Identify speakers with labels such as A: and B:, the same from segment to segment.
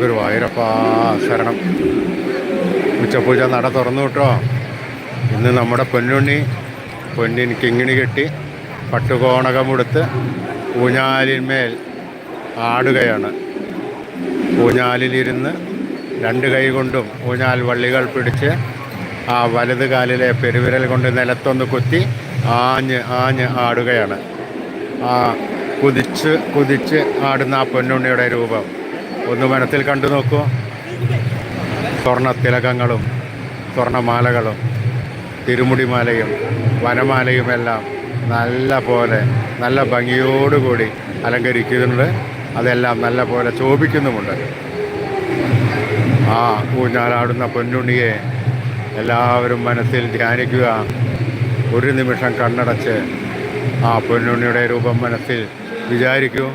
A: ഗുരുവായൂരപ്പ ശരണം. ഉച്ചപൂജ നട തുറന്നു കിട്ടോ. ഇന്ന് നമ്മുടെ പൊന്നുണ്ണി പൊന്നിൻ കിങ്ങിണി കെട്ടി പട്ടുകോണകമുടുത്ത് ഊഞ്ഞാലിന്മേൽ ആടുകയാണ്. ഊഞ്ഞാലിലിരുന്ന് രണ്ട് കൈ കൊണ്ടും ഊഞ്ഞാൽ വള്ളികൾ പിടിച്ച് ആ വലത് കാലിലെ പെരുവിരൽ കൊണ്ട് നിലത്തൊന്ന് കുത്തി ആഞ്ഞ് ആഞ്ഞ് ആടുകയാണ്. ആ കുതിച്ച് കുതിച്ച് ആടുന്ന ആ പൊന്നുണ്ണിയുടെ രൂപം. ഒന്ന് വനത്തിൽ കണ്ടു നോക്കൂ. സ്വർണ തിലകങ്ങളും സ്വർണമാലകളും തിരുമുടിമാലയും വനമാലയും എല്ലാം നല്ല പോലെ നല്ല ഭംഗിയോടുകൂടി അലങ്കരിക്കുന്നുണ്ട്. അതെല്ലാം നല്ല പോലെ ശോഭിക്കുന്നുമുണ്ട്. ആ ഊഞ്ഞാലാടുന്ന പൊന്നുണ്ണിയെ എല്ലാവരും മനസ്സിൽ ധ്യാനിക്കുക. ഒരു നിമിഷം കണ്ണടച്ച് ആ പൊന്നുണ്ണിയുടെ രൂപം മനസ്സിൽ വിചാരിക്കൂ.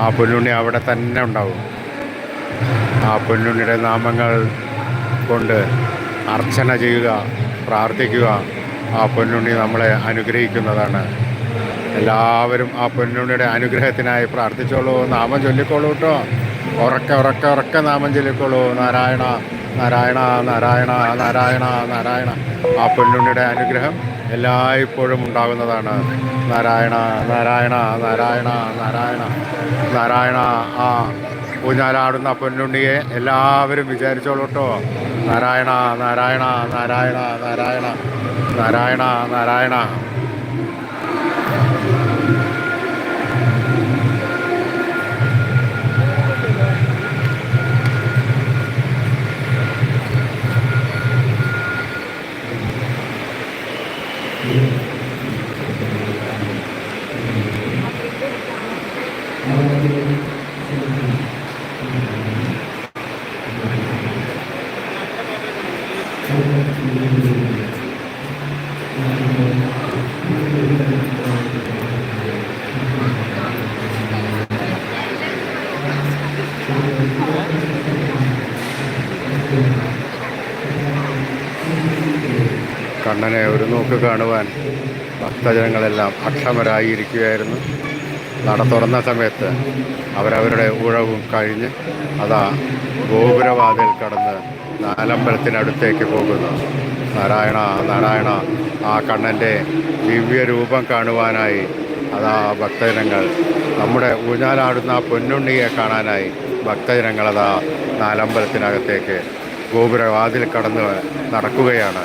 A: ആ പൊന്നുണ്ണി അവിടെ തന്നെ ഉണ്ടാവും. ആ പൊന്നുണ്ണിയുടെ നാമങ്ങൾ കൊണ്ട് അർച്ചന ചെയ്യുക പ്രാർത്ഥിക്കുക. ആ പൊന്നുണ്ണി നമ്മളെ അനുഗ്രഹിക്കുന്നതാണ്. എല്ലാവരും ആ പൊന്നുണ്ണിയുടെ അനുഗ്രഹത്തിനായി പ്രാർത്ഥിച്ചോളൂ നാമം ചൊല്ലിക്കോളൂ കേട്ടോ. ഉറക്ക ഉറക്ക ഉറക്ക നാമം ചൊല്ലിക്കോളൂ. നാരായണ നാരായണ നാരായണ നാരായണ നാരായണ. ആ പൊന്നുണ്ണിയുടെ അനുഗ്രഹം എല്ലായ്പ്പോഴും ഉണ്ടാകുന്നതാണ്. നാരായണ നാരായണ നാരായണ നാരായണ നാരായണ ആ. ഊഞ്ഞാലാടുന്ന പൊന്നുണ്ണിയെ എല്ലാവരും വിചാരിച്ചോളൂ കേട്ടോ നാരായണ നാരായണ നാരായണ നാരായണ നാരായണ നാരായണ. കണ്ണനെ ഒരു നോക്ക് കാണുവാൻ ഭക്തജനങ്ങളെല്ലാം അക്ഷമരായിരിക്കുകയായിരുന്നു. നട തുറന്ന സമയത്ത് അവരവരുടെ ഊഴവും കഴിഞ്ഞ് അതാ ഗോപുരവാതിൽ കടന്ന് നാലമ്പലത്തിനടുത്തേക്ക് പോകുന്നു. നാരായണ നാരായണ ആ കണ്ണന്റെ ദിവ്യരൂപം കാണുവാനായി അതാ ഭക്തജനങ്ങൾ നമ്മുടെ ഊഞ്ഞാലാടുന്ന ആ പൊന്നുണ്ണിയെ കാണാനായി ഭക്തജനങ്ങൾ അതാ നാലമ്പലത്തിനകത്തേക്ക് ഗോപുരവാതിൽ കടന്ന് നടക്കുകയാണ്.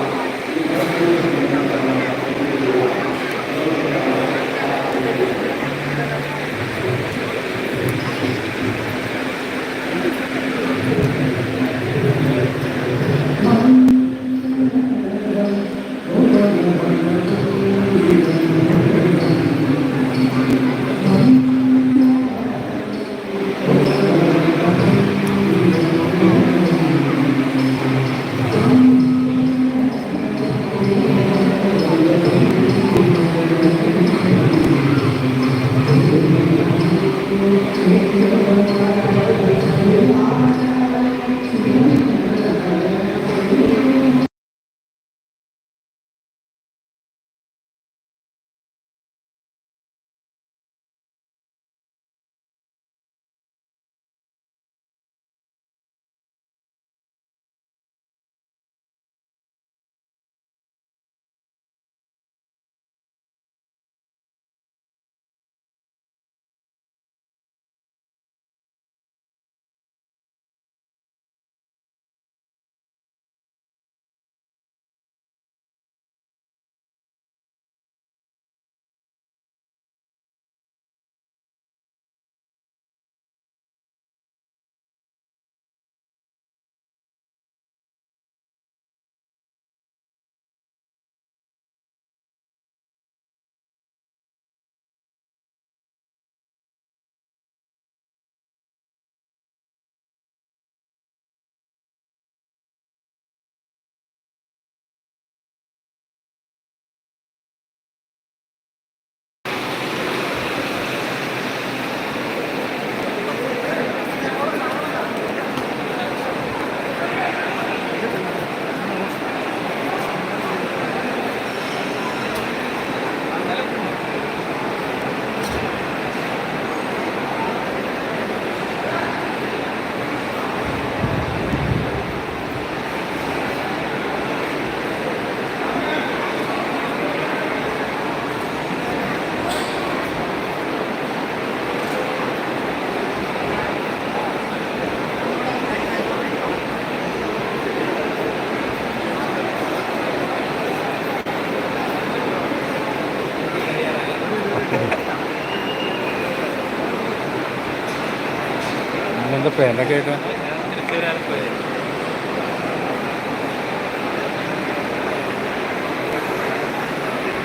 A: ഇതെന്താ പേരൊക്കെ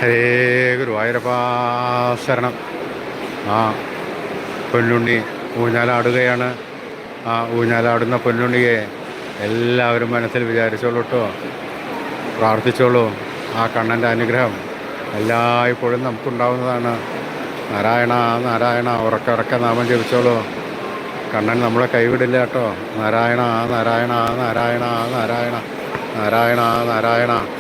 A: ഹരേ ഗുരുവായൂരപ്പാ ശരണം. ആ പൊന്നുണ്ണി ഊഞ്ഞാലാടുകയാണ്. ആ ഊഞ്ഞാലാടുന്ന പൊന്നുണ്ണിയെ എല്ലാവരും മനസ്സിൽ വിചാരിച്ചോളൂ കേട്ടോ പ്രാർത്ഥിച്ചോളൂ. ആ കണ്ണന്റെ അനുഗ്രഹം എല്ലായ്പ്പോഴും നമുക്കുണ്ടാവുന്നതാണ്. നാരായണ നാരായണ ഉറക്ക ഉറക്ക നാമം ജപിച്ചോളൂ. കണ്ണൻ നമ്മളെ കൈവിടില്ല കേട്ടോ. നാരായണ നാരായണ നാരായണ നാരായണ നാരായണ നാരായണ
B: Agar,